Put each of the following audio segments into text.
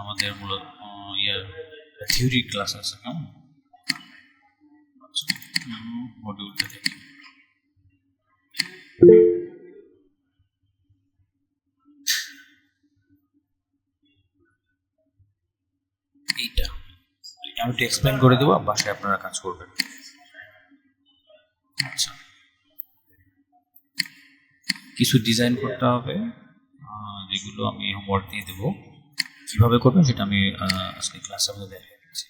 আমাদের মূলত ইয়ার theory class আছে, কেমন? আচ্ছা মডিউলটা দেখি আমি একটু এক্সপ্লেন করে দেবো বাসায় আপনারা কাজ করবেন। আচ্ছা। কিছু ডিজাইন করতে হবে যেগুলো আমি হোমওয়ার্ক দিয়ে দেবো। কীভাবে করবেন সেটা আমি আজকে ক্লাসে আপনাদের দেখিয়ে দিচ্ছি।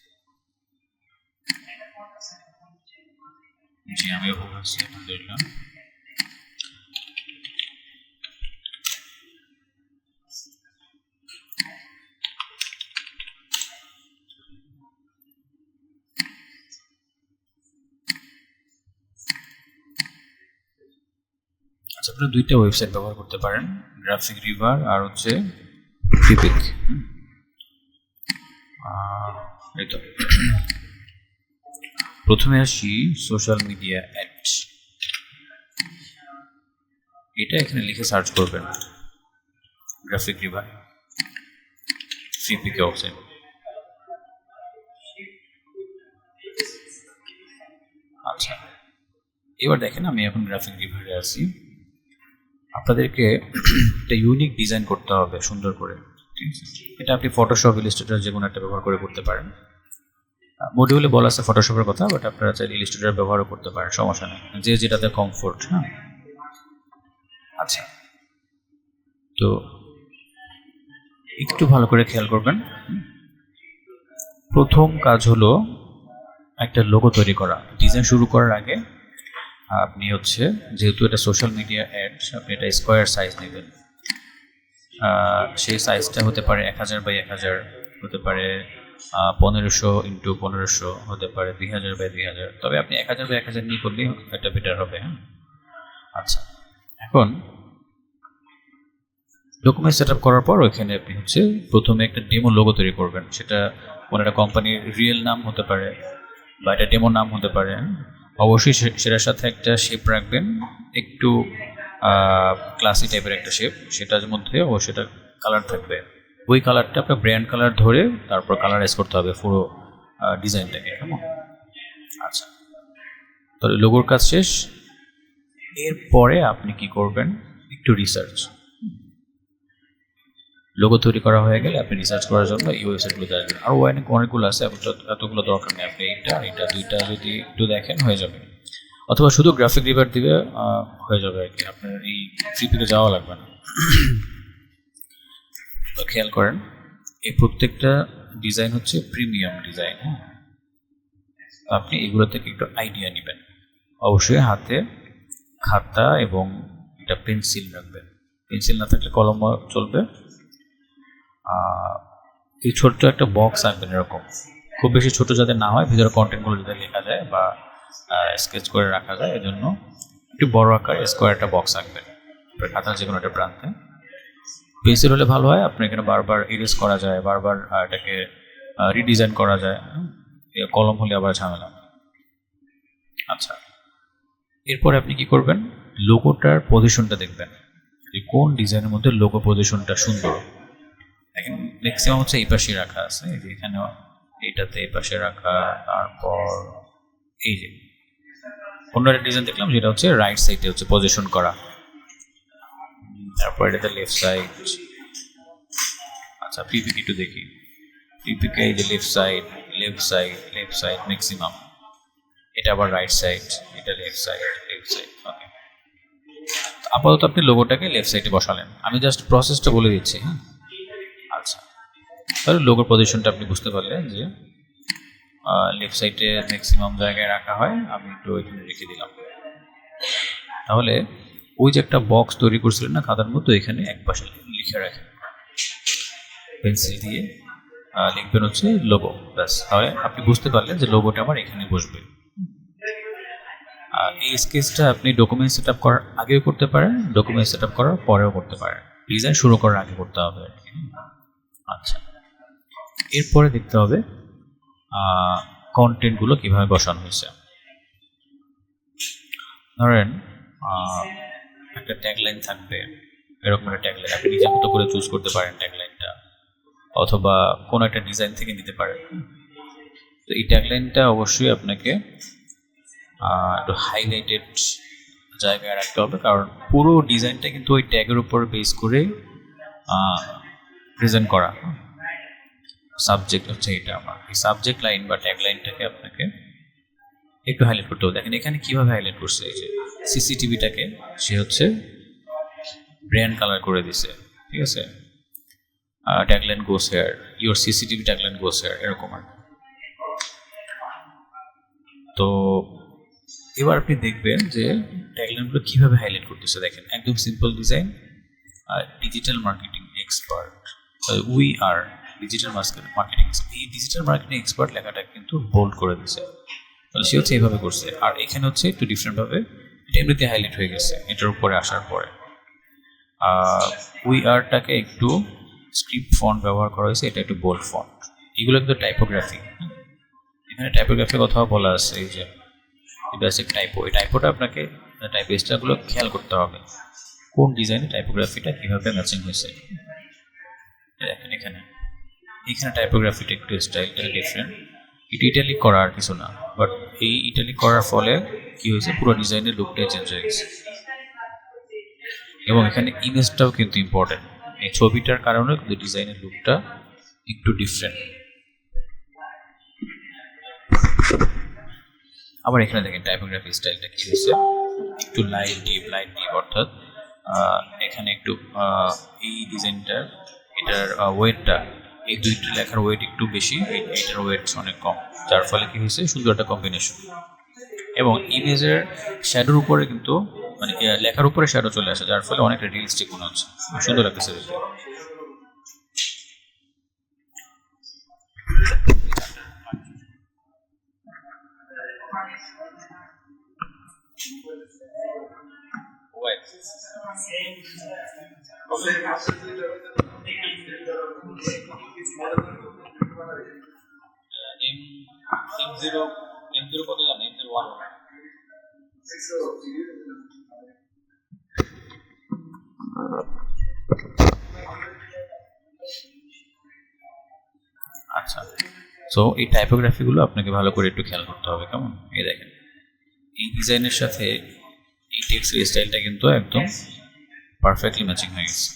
জি, আমি আলহামদুলিল্লাহ আচ্ছা আপনারা দুইটা ওয়েবসাইট ব্যবহার করতে পারেন গ্রাফিক রিভার আর হচ্ছে ফিপিক এই প্রথমে আসি সোশ্যাল মিডিয়া অ্যাড এটা এখানে লিখে সার্চ করবেন। গ্রাফিক রিভার ফিপিক ওয়েবসাইট আচ্ছা এবার দেখেন আমি এখন গ্রাফিক রিভারে আছি। আপনাদেরকে একটা ইউনিক ডিজাইন করতে হবে, সুন্দর করে। এটা আপনি ফটোশপ ইলিস্ট্রেটর যে কোনো একটা ব্যবহার করে করতে পারেন। মডিউলে বলা আছে ফটোশপের কথা বাট আপনারা চাইলে ইলিস্ট্রেটর ব্যবহারও করতে পারেন, সমস্যা নেই। যে যেটাতে কমফোর্ট হ্যাঁ? আচ্ছা। তো একটু ভালো করে খেয়াল করবেন। প্রথম কাজ হলো একটা লোগো তৈরি করা। ডিজাইন শুরু করার আগে আপনি হচ্ছে, যেহেতু এটা সোশ্যাল মিডিয়া অ্যাডস আপনি এটা স্কোয়ার সাইজ নেবেন। সেই সাইজটা হতে পারে এক হাজার বাই এক হাজার, হতে পারে পনেরোশো ইন্টু পনেরোশো, হতে পারে দুই হাজার বাই দুই হাজার। তবে আপনি এক হাজার বাই এক হাজার নিয়ে করলেই এটা বেটার হবে হ্যাঁ? আচ্ছা এখন ডকুমেন্ট সেট আপ করার পর ওইখানে আপনি হচ্ছে প্রথমে একটা ডেমো লোগো তৈরি করবেন। সেটা কোনো একটা কোম্পানির রিয়েল নাম হতে পারে বা এটা ডেমো নাম হতে পারে অবশ্যই সে- সেটার সাথে একটা শেপ রাখবেন। একটু ক্লাসি টাইপের একটা শেপ সেটার মধ্যে ও এটা কালার থাকবে। ওই কালারটা আপনার ব্র্যান্ড কালার ধরে তারপর কালারাইজ করতে হবে পুরো ডিজাইনটাকে কেমন? আচ্ছা। তো লোগোর কাজ শেষ। এরপরে আপনি কি করবেন? একটু রিসার্চ লোগো তৈরি করা হয়ে গেলে আপনি রিসার্চ করার জন্য এই ওয়েবসাইটগুলোতে আসবেন। আরও অনেক, অনেকগুলো আছে, এতগুলো দরকার নেই। আপনি এইটা এইটা, দুইটা যদি একটু দেখেন হয়ে যাবে। অথবা শুধু গ্রাফিক রিভার দিবে হয়ে যাবে আর কি। আপনার এই ফ্লিপিতে যাওয়া লাগবে না। তো খেয়াল করেন, এই প্রত্যেকটা ডিজাইন হচ্ছে প্রিমিয়াম ডিজাইন হ্যাঁ? আপনি এগুলো থেকে একটু আইডিয়া নেবেন। অবশ্যই হাতে খাতা এবং একটা পেন্সিল রাখবেন। পেন্সিল না থাকলে কলম চলবে। এই ছোট্ট একটা বক্স আঁকবেন এরকম। খুব বেশি ছোট যাতে না হয়, ভিতরে কন্টেন্টগুলো যাতে লেখা যায় বা স্কেচ করে রাখা যায়, এজন্য একটু বড় আকার স্কোয়ার একটা বক্স আঁকবেন। খাতার যে কোনো একটা প্রান্তে। পেন্সিল হলে ভালো হয়, আপনি এখানে বারবার ইরেজ করা যায়, বারবার এটাকে রিডিজাইন করা যায় কলম হলে আবার ঝামেলা আচ্ছা। এরপরে আপনি কি করবেন? লোগোটার পজিশনটা দেখবেন। যে কোন ডিজাইনের মধ্যে লোগো পজিশনটা সুন্দর। দেখেন ম্যাক্সিমাম হচ্ছে এই পাশে রাখা আছে এখানে এইটাতে এই পাশে রাখা, তারপর এই যে, অন্য একটা ডিজাইন দেখলাম যেটা হচ্ছে রাইট সাইডে হচ্ছে পজিশন করা। তারপর এটাতে লেফট সাইড আচ্ছা পিপিকে একটু দেখি। পিপিকে এই যে left side left side left side maximum এটা আবার রাইট সাইড এটা left side left side okay আপাতত আপনি লোগোটাকে লেফট সাইডে বসালেন। আমি জাস্ট প্রসেসটা বলে দিচ্ছি হ্যাঁ? আচ্ছা। তাহলে লোগোর পজিশনটা আপনি বুঝতে পারলেন যে লেফট সাইডে ম্যাক্সিমাম জায়গায় রাখা হয়, আমি একটু এখানে রেখে দিলাম। তাহলে ওই যে একটা বক্স তৈরি করছিলেন না খাতার মতো এখানে এক পাশে লিখে রাখেন। পেন্সিল দিয়ে লিখবেন হচ্ছে লোগো ব্যাস, তাহলে আপনি বুঝতে পারলেন যে লোগোটা আমার এখানে বসবে। আর এই স্কেচটা আপনি ডকুমেন্ট সেট আপ করার আগেও করতে পারেন ডকুমেন্ট সেট আপ করার পরেও করতে পারেন। ডিজাইন শুরু করার আগে করতে হবে আচ্ছা। এরপরে দেখতে হবে কন্টেন্টগুলো কীভাবে বসানো হয়েছে। ধরেন একটা ট্যাগলাইন থাকবে, এরকম একটা ট্যাগলাইন আপনি নিজের মতো করে চুজ করতে পারেন ট্যাগলাইনটা অথবা কোনো একটা ডিজাইন থেকে নিতে পারেন। তো এই ট্যাগলাইনটা অবশ্যই আপনাকে একটু হাইলাইটেড জায়গায় রাখতে হবে, কারণ পুরো ডিজাইনটা কিন্তু ওই ট্যাগের উপর বেস করে প্রেজেন্ট করা। সাবজেক্ট হচ্ছে এটা আমার। এই সাবজেক্ট লাইন বা ট্যাগ লাইনটাকে আপনাকে একটু হাইলাইট করতে হবে। দেখেন, এখানে কীভাবে হাইলাইট করছে? এই যে সিসিটিভিটাকে সে হচ্ছে ব্র্যান্ড কালার করে দিছে, ঠিক আছে? Tagline goes here your CCTV tagline goes here এরকম আর তো এবার আপনি দেখবেন যে ট্যাগলাইনগুলো কীভাবে হাইলাইট করতেছে। দেখেন, একদম simple design R digital marketing expert we are digital marketing এই ডিজিটাল মার্কেটিং এক্সপার্ট লেখাটা কিন্তু বোল্ড করে দিছে তাহলে সে হচ্ছে এইভাবে করছে। আর এখানে হচ্ছে একটু ডিফারেন্টভাবে এটা এমনিতে হাইলাইট হয়ে গেছে, এটার উপরে আসার পরে। উই আরটাকে একটু স্ক্রিপ্ট ফন্ট ব্যবহার করা হয়েছে, এটা একটু বোল্ড ফন্ট এগুলো কিন্তু টাইপোগ্রাফি এখানে টাইপোগ্রাফির কথাও বলা আছে, এই যে বেসিক টাইপো এই টাইপোটা আপনাকে টাইপেস্টাগুলো খেয়াল করতে হবে, কোন ডিজাইনে টাইপোগ্রাফিটা কীভাবে ম্যাচিং হয়েছে। দেখেন এখানে। এখানে টাইপোগ্রাফিটা একটু স্টাইলটা ডিফারেন্ট এটা ইটালিক করা আর কিছু না বাট এই ইটালিক করার ফলে কি হয়েছে, পুরো ডিজাইনের লুকটাই চেঞ্জ হয়ে গেছে। এবং এখানে ইমেজটাও কিন্তু ইম্পর্টেন্ট এই ছবিটার কারণে কিন্তু ডিজাইনের লুকটা একটু ডিফারেন্ট আবার এখানে দেখেন টাইপোগ্রাফি স্টাইলটা কি হয়েছে, একটু লাইট ডিপ লাইট ডিপ অর্থাৎ এখানে একটু এই ডিজাইনটার এটার ওয়েটটা এই দুইটা লেখার ওয়েট একটু বেশি এইটার ওয়েট অনেক কম। যার ফলে কি হয়েছে? সুন্দর একটা কম্বিনেশন এবং ইমেজের শ্যাডোর উপরে কিন্তু মানে লেখার উপরে শ্যাডো চলে আসে, যার ফলে অনেকটা রিয়েলিস্টিক মনে হচ্ছে। সুন্দর লাগতেছে দেখতে। আচ্ছা। সো এই টাইপোগ্রাফিগুলো আপনাকে ভালো করে একটু খেয়াল করতে হবে, কেমন? এই দেখেন। এই ডিজাইনের সাথে এই টেক্সের স্টাইলটা কিন্তু একদম পারফেক্টলি ম্যাচিং হয়ে গেছে।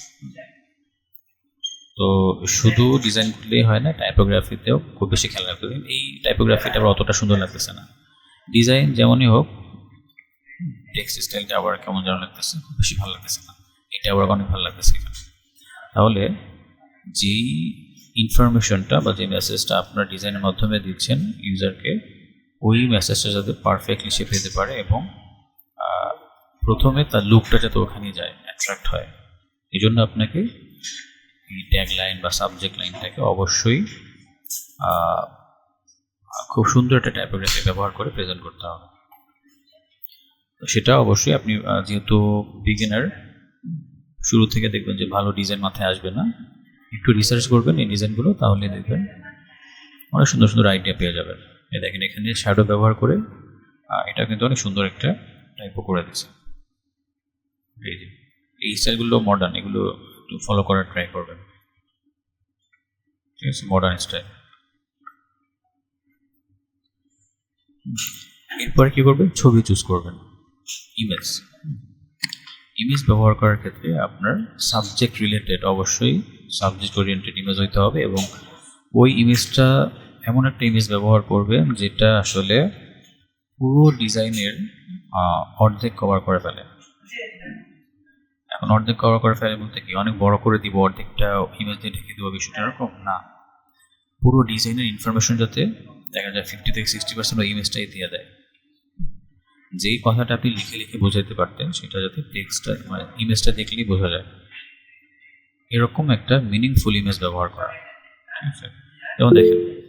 তো শুধু ডিজাইন করলেই হয় না টাইপোগ্রাফিতেও খুব বেশি খেয়াল রাখতে হবে। এই টাইপোগ্রাফিটা আবার অতটা সুন্দর লাগতেছে না। ডিজাইন যেমনই হোক টেক্সট স্টাইলটা আবার কেমন যেন লাগতেছে, খুব বেশি ভালো লাগতেছে না। এটা আবার অনেক ভালো লাগতেছে এখানে। তাহলে যেই ইনফরমেশনটা বা যে মেসেজটা আপনার ডিজাইনের মাধ্যমে দিচ্ছেন ইউজারকে ওই মেসেজটা যাতে পারফেক্টলি সে পেতে পারে এবং প্রথমে তার লুকটা যাতে ওখানে যায় অ্যাট্রাক্ট হয়। এই জন্য আপনাকে এই ট্যাগ লাইন বা সাবজেক্ট লাইনটাকে অবশ্যই খুব সুন্দর একটা টাইপোগ্রাফি ব্যবহার করে প্রেজেন্ট করতে হবে। সেটা অবশ্যই আপনি যেহেতু বিগিনার শুরু থেকে দেখবেন যে ভালো ডিজাইন মাথায় আসবে না। একটু রিসার্চ করবেন এই ডিজাইনগুলো তাহলে দেখবেন অনেক সুন্দর সুন্দর আইডিয়া পেয়ে যাবেন। এ দেখেন এখানে শ্যাডো ব্যবহার করে এটা কিন্তু অনেক সুন্দর একটা টাইপও করে দিচ্ছে এই যে, এই স্টাইলগুলো মডার্ন এগুলো একটু ফলো করার ট্রাই করবেন। ঠিক আছে মডার্ন স্টাইল এরপরে কি করবেন? ছবি চুজ করবেন। ইমেজ ইমেজ ব্যবহার করার ক্ষেত্রে আপনার সাবজেক্ট রিলেটেড অবশ্যই সাবজেক্ট ওরিয়েন্টেড ইমেজ হইতে হবে এবং ওই ইমেজটা এমন একটা ইমেজ ব্যবহার করবেন যেটা আসলে পুরো ডিজাইনের অর্ধেক কভার করে ফেলে। এখন অর্ধেক কভার করে ফেলে বলতে কি? অনেক বড় করে দিব, অর্ধেকটা ইমেজ দিয়ে ঢেকে দেবো বিষয়টা এরকম? না। পুরো ডিজাইনের ইনফরমেশন যাতে দেখা যায় ফিফটি থেকে সিক্সটি পার্সেন্ট ওই ইমেজটাই দিয়ে দেয়। যেই কথাটা আপনি লিখে লিখে বোঝাতে পারতেন, সেটা যাতে টেক্সটটা মানে ইমেজটা দেখলেই বোঝা যায়। এরকম একটা মিনিংফুল ইমেজ ব্যবহার করা। ঠিক আছে? যেমন দেখেন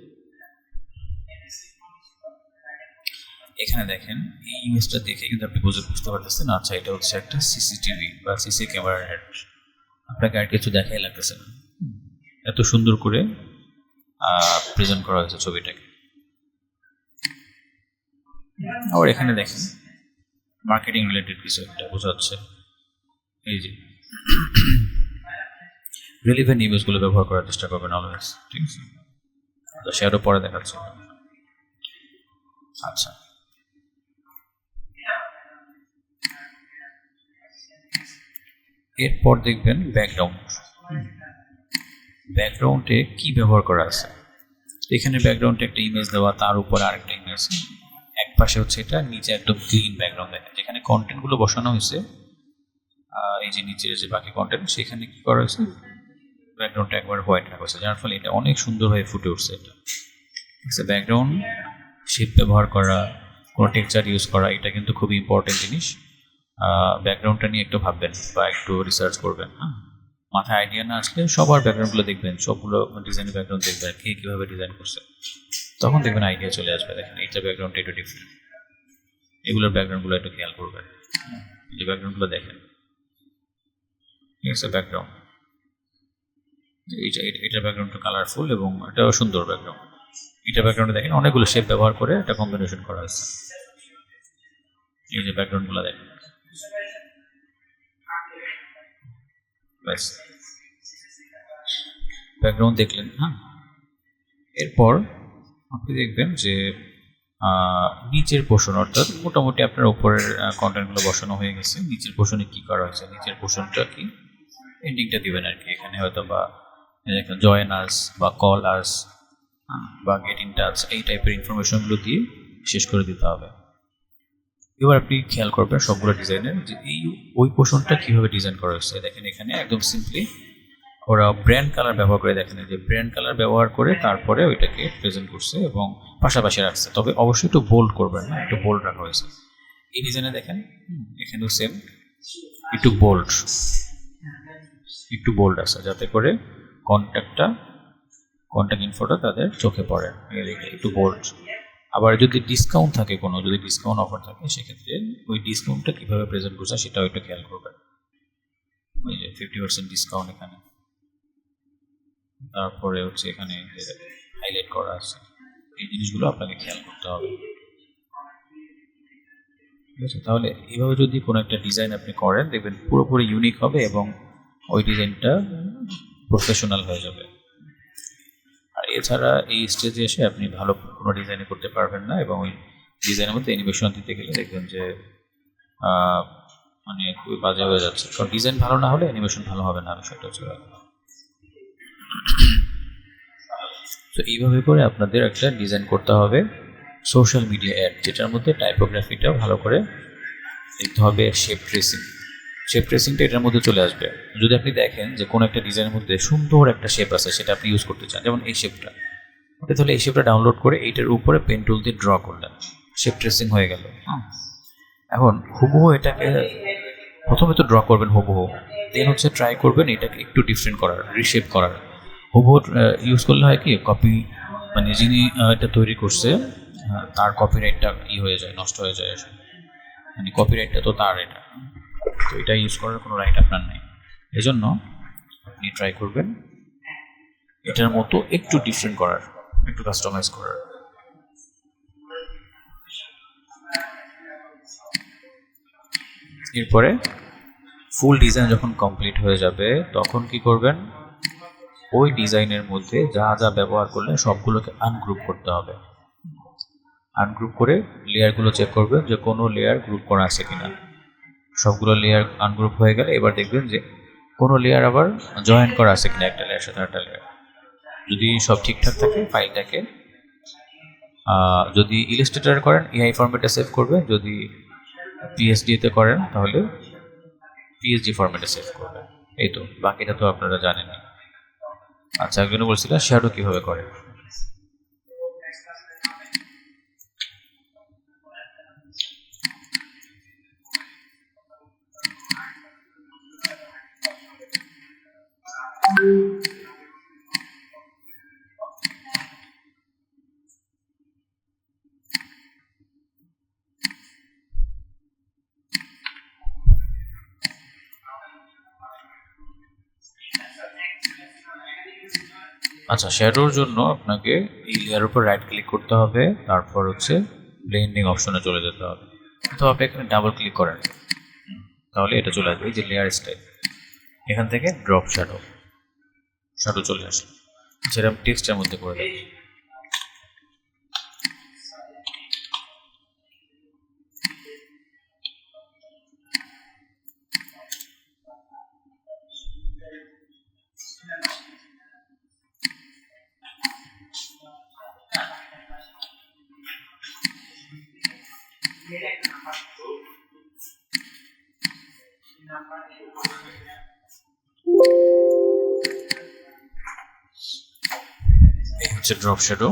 এখানে দেখেন, এই ইমেজটা দেখে কিন্তু আপনি বুঝে বুঝতে পারতেছেন আচ্ছা এটা হচ্ছে একটা সিসিটিভি বা সিসি ক্যামেরার হেড আপনাকে আর কিছু দেখাই লাগতেছে না। এত সুন্দর করে প্রেজেন্ট করা হয়েছে ছবিটাকে। আবার এখানে দেখেন মার্কেটিং রিলেটেড কিছু একটা বোঝাচ্ছে। এই যে রিলিভেন্ট ইমেজগুলো ব্যবহার করার চেষ্টা করবেন অলওয়েজ ঠিক আছে? তো শ্যাডো পরে দেখাচ্ছি। আচ্ছা। এরপর দেখবেন ব্যাকগ্রাউন্ড ব্যাকগ্রাউন্ডে কি ব্যবহার করা আছে? এখানে ব্যাকগ্রাউন্ডে একটা ইমেজ দেওয়া, তার উপর আরেকটা ইমেজ এক পাশে হচ্ছে এটা, নিচে একদম ক্লিন ব্যাকগ্রাউন্ড দেখেন। যেখানে কন্টেন্টগুলো বসানো হয়েছে এই যে নিচের যে বাকি কন্টেন্ট সেখানে কি করা হয়েছে? ব্যাকগ্রাউন্ডটা একবার হোয়াইট রাখা হয়েছে। যার ফলে এটা অনেক সুন্দর হয়ে ফুটে উঠছে এটা। ব্যাকগ্রাউন্ড শেপ ব্যবহার করা, কোনো টেক্সচার ইউজ করা, এটা কিন্তু খুবই ইম্পর্টেন্ট জিনিস। ব্যাকগ্রাউন্ডটা নিয়ে একটু ভাববেন বা একটু রিসার্চ করবেন হ্যাঁ? মাথায় আইডিয়া না আসলে সবার ব্যাকগ্রাউন্ডগুলো দেখবেন, সবগুলো ডিজাইনের ব্যাকগ্রাউন্ড দেখবেন, কে কীভাবে ডিজাইন করছে। তখন দেখবেন আইডিয়া চলে আসবে, দেখেন এইটার ব্যাকগ্রাউন্ডটা একটু ডিফারেন্ট এগুলোর ব্যাকগ্রাউন্ডগুলো একটু খেয়াল করবেন। যে ব্যাকগ্রাউন্ডগুলো দেখেন। ঠিক আছে ব্যাকগ্রাউন্ড এইটা এটা- এটার ব্যাকগ্রাউন্ডটা কালারফুল এবং এটা সুন্দর ব্যাকগ্রাউন্ড এটা ব্যাকগ্রাউন্ডে দেখেন, অনেকগুলো শেপ ব্যবহার করে একটা কম্বিনেশন করা হয়েছে। এই যে ব্যাকগ্রাউন্ডগুলো দেখেন। ব্যাকগ্রাউন্ড দেখলেন হ্যাঁ? এরপর আপনি দেখবেন যে নিচের পোষণ অর্থাৎ মোটামুটি আপনার উপরের কন্টেন্টগুলো বসানো হয়ে গেছে। নিচের পোষণে কি করা হয়েছে? নিচের পোষণটা কি? এন্ডিংটা দিবেন আর কি এখানে হয়তো বা জয়েন আস বা কল আস বা গেট ইন টাচ এই টাইপের ইনফরমেশনগুলো দিয়ে শেষ করে দিতে হবে। এবার আপনি খেয়াল করবেন সবগুলো ডিজাইনের যে এই ওই পোষণটা কীভাবে ডিজাইন করা হয়েছে। দেখেন এখানে একদম সিম্পলি ওরা ব্র্যান্ড কালার ব্যবহার করে দেখেন যে ব্র্যান্ড কালার ব্যবহার করে তারপরে ওইটাকে প্রেজেন্ট করছে এবং পাশাপাশি রাখছে। তবে অবশ্যই একটু বোল্ড করবেন না একটু বোল্ড রাখা হয়েছে। এই ডিজাইনে দেখেন এখানেও সেম একটু বোল্ড একটু বোল্ড আছে যাতে করে কন্ট্যাক্টটা কন্ট্যাক্ট ইনফোটা তাদের চোখে পড়ে। একটু বোল্ড আবার যদি ডিসকাউন্ট থাকে কোনো, যদি ডিসকাউন্ট অফার থাকে, সেক্ষেত্রে ওই ডিসকাউন্টটা কীভাবে প্রেজেন্ট করছে সেটাও একটু খেয়াল করবেন। ওই যে ফিফটি পার্সেন্ট ডিসকাউন্ট এখানে। তারপরে হচ্ছে এখানে হাইলাইট করা আছে, এই জিনিসগুলো আপনাকে খেয়াল করতে হবে। ঠিক আছে? তাহলে এইভাবে যদি কোনো একটা ডিজাইন আপনি করেন, দেখবেন পুরোপুরি ইউনিক হবে এবং ওই ডিজাইনটা প্রফেশনাল হয়ে যাবে। এছাড়া এই স্টেজে এসে আপনি ভালো কোনো ডিজাইন করতে পারবেন না এবং ওই ডিজাইনের মধ্যে অ্যানিমেশন দিতে গেলে দেখবেন যে মানে খুবই বাজে হয়ে যাচ্ছে। কারণ ডিজাইন ভালো না হলে অ্যানিমেশন ভালো হবে না বিষয়টা হচ্ছে তো এইভাবে করে আপনাদের একটা ডিজাইন করতে হবে সোশ্যাল মিডিয়া অ্যাড যেটার মধ্যে টাইপোগ্রাফিটা ভালো করে দেখতে হবে শেপ ট্রেসিং শেপ ট্রেসিংটা এটার মধ্যে চলে আসবে। যদি আপনি দেখেন যে কোনো একটা ডিজাইনের মধ্যে সুন্দর একটা শেপ আছে, সেটা আপনি ইউজ করতে চান, যেমন এই শেপটা ওটা তাহলে এই শেপটা ডাউনলোড করে এইটার উপরে পেন টুল দিয়ে ড্র করলেন। শেপ ট্রেসিং হয়ে গেল। এখন হুবহু এটাকে প্রথমে তো ড্র করবেন হুবহু দেন হচ্ছে ট্রাই করবেন এটাকে একটু ডিফারেন্ট করার রিশেপ করার। হুবহু ইউজ করলে হয় কি কপি মানে যিনি এটা তৈরি করছে তার কপিরাইটটা ই হয়ে যায়, নষ্ট হয়ে যায়। মানে কপিরাইটটা তো তার এটা। তো এটা ইউজ করার কোনো রাইট আপনার নেই। এজন্য আপনি ট্রাই করবেন। এটার মতো একটু ডিফারেন্ট করার, একটু কাস্টমাইজ করার। এরপরে ফুল ডিজাইন যখন কমপ্লিট হয়ে যাবে, তখন কি করবেন? ওই ডিজাইনের মধ্যে যা যা ব্যবহার করলে সবগুলোকে আনগ্রুপ করতে হবে। আনগ্রুপ করে লেয়ারগুলো চেক করবেন যে কোনো লেয়ার গ্রুপ করা আছে কিনা। সবগুলো লেয়ার আনগ্রুপ হয়ে গেলে এবার দেখবেন যে কোনো লেয়ার আবার জয়েন করা আছে কিনা একটা লেয়ার সাথে একটা লেয়ার যদি সব ঠিকঠাক থাকে ফাইলটাকে যদি ইলিস্ট্রেটার করেন এআই ফরম্যাটে সেভ করবে যদি পিএসডিতে করেন, তাহলে পিএসডি ফরম্যাটে সেভ করবে এই তো, বাকিটা তো আপনারা জানেনই। আচ্ছা একজন বলছিল শ্যাডো কীভাবে করে? আচ্ছা শ্যাডোর জন্য আপনাকে এই লেয়ারের উপর রাইট ক্লিক করতে হবে, তারপর হচ্ছে ব্লেন্ডিং অপশনে চলে যেতে হবে। তো আপনি এখানে ডাবল ক্লিক করেন। তাহলে এটা চলে আসবে যে লেয়ার স্টাইল এখান থেকে ড্রপ শ্যাডো শ্যাডো চলে আসলো সেরকম টেক্সটের মধ্যে করে দেবো এই হচ্ছে ড্রপ শ্যাডো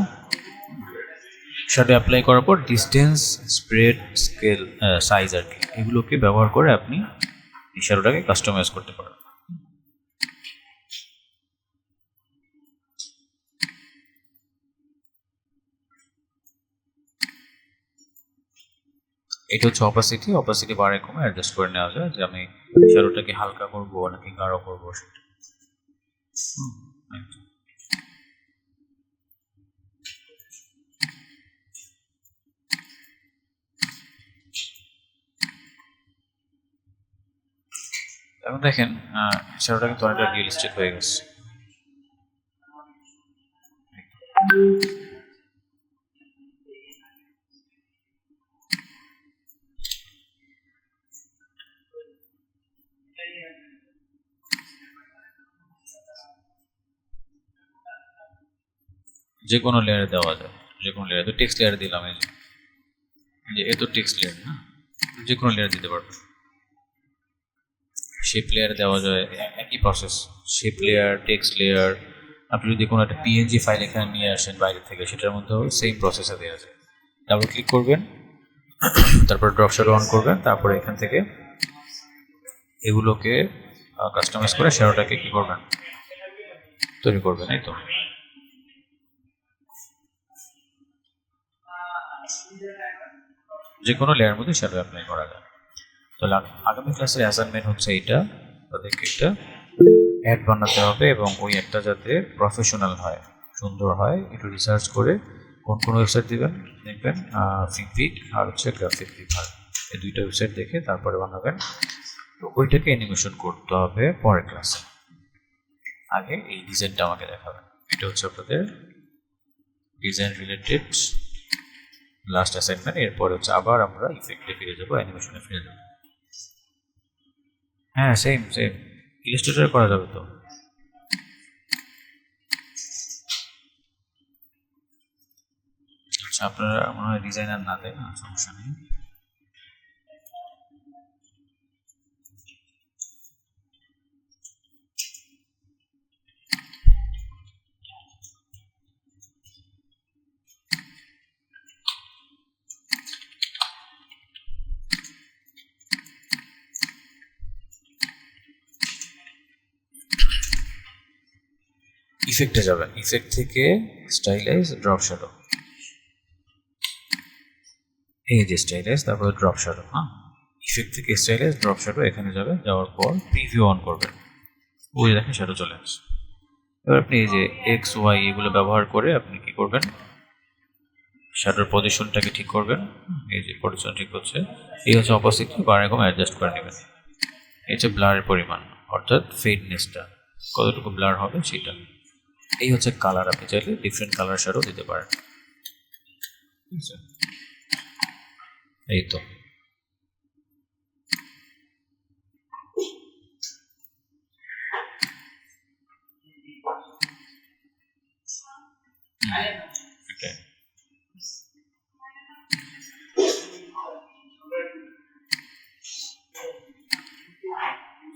শ্যাডো অ্যাপ্লাই করার পর ডিস্টেন্স স্প্রেড স্কেল সাইজ আর কি। এগুলোকে ব্যবহার করে আপনি এই শ্যাডোটাকে কাস্টমাইজ করতে পারেন এটা হচ্ছে অপাসিটি অপাসিটি বাড়ে কমে অ্যাডজাস্ট করে নেওয়া যায় যে আমি শ্যাডোটাকে হালকা করব নাকি গাঢ় করব সেটা। এখন দেখেন শ্যাডোটা কিন্তু অনেকটা রিয়েলিস্টিক হয়ে গেছে। যে কোনো লেয়ারে দেওয়া যায়। যে কোনো লেয়ারে তো টেক্সট লেয়ারে দিলাম এই যে। এ তো টেক্সট লেয়ার না? যে কোনো লেয়ার দিতে পারবে শেপ লেয়ার দেওয়া যায় একই process shape layer text layer আপনি যদি কোনো একটা পিএনজি ফাইল এখানে নিয়ে আসেন বাইরে থেকে, সেটার মধ্যেও সেম প্রসেসে দেওয়া যায়। ডাবল ক্লিক করবেন, তারপর ড্রপ অন করবেন, তারপরে এখান থেকে এগুলোকে কাস্টমাইজ করে শ্যাডোটাকে কি করবেন? তৈরি করবেন, এই তো। যে কোনো লেয়ার মধ্যে শ্যাডো অ্যাপ্লাই করা যায়। তাহলে আগ- আগামী ক্লাসের অ্যাসাইনমেন্ট হচ্ছে এইটা তাদেরকে একটা অ্যাড বানাতে হবে এবং ওই একটা যাতে প্রফেশনাল হয়, সুন্দর হয়। একটু রিসার্চ করে কোন কোন ওয়েবসাইট দিবেন, দেখবেন ফিকপিক আর হচ্ছে গ্রাফিক বিভাগ এই দুইটা ওয়েবসাইট দেখে তারপরে বানাবেন। তো ওইটাকে অ্যানিমেশন করতে হবে পরের ক্লাসে আগে এই ডিজাইনটা আমাকে দেখাবেন। এটা হচ্ছে আপনাদের ডিজাইন রিলেটেড লাস্ট অ্যাসাইনমেন্ট এরপরে হচ্ছে আবার আমরা ইফেক্টে ফিরে যাব অ্যানিমেশনে ফিরে যাব। হ্যাঁ সেম সেম ইলাস্ট্রেটর করা যাবে তো? আচ্ছা আপনারা মনে হয় ডিজাইনার না দেয় না সমস্যা নেই। ইফেক্টে যাবেন ইফেক্ট থেকে স্টাইলাইজ ড্রপ শ্যাডো এই যে স্টাইলাইজ তারপর ড্রপ শ্যাডো হ্যাঁ? ইফেক্ট থেকে স্টাইলাইজ ড্রপ শ্যাডো এখানে যাবে, যাওয়ার পর প্রিভিউ অন করবেন ওই যে দেখেন শ্যাডো চলে আসছে। এবার আপনি এই যে এক্স ওয়াই এগুলো ব্যবহার করে আপনি কি করবেন? শ্যাডোর পজিশনটাকে ঠিক করবেন। এই যে পজিশন ঠিক হচ্ছে। এই হচ্ছে অপোজিট বা এরকম অ্যাডজাস্ট করে নেবেন। এই হচ্ছে ব্লারের পরিমাণ, অর্থাৎ ফেডনেসটা কতটুকু ব্লার হবে সেটা। এই হচ্ছে কালার আপনি চাইলে ডিফারেন্ট কালার শ্যাডো দিতে পারেন এই তো।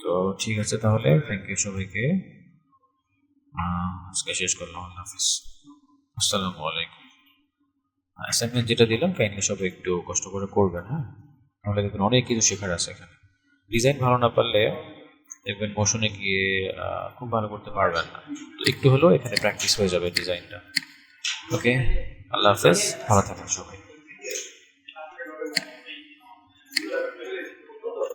তো ঠিক আছে তাহলে থ্যাংক ইউ সবাইকে আজকে শেষ করলাম, আল্লাহ হাফিজ। আসসালামু আলাইকুম। অ্যাসাইনমেন্ট যেটা দিলাম কাইন্ডলি সব একটু কষ্ট করে করবেন হ্যাঁ? তাহলে দেখবেন অনেক কিছু শেখার আছে এখানে। ডিজাইন ভালো না পারলে দেখবেন মোশনে গিয়ে খুব ভালো করতে পারবেন না। তো একটু হলেও এখানে প্র্যাকটিস হয়ে যাবে ডিজাইনটা ওকে আল্লাহ হাফেজ, ভালো থাকবেন সবাই।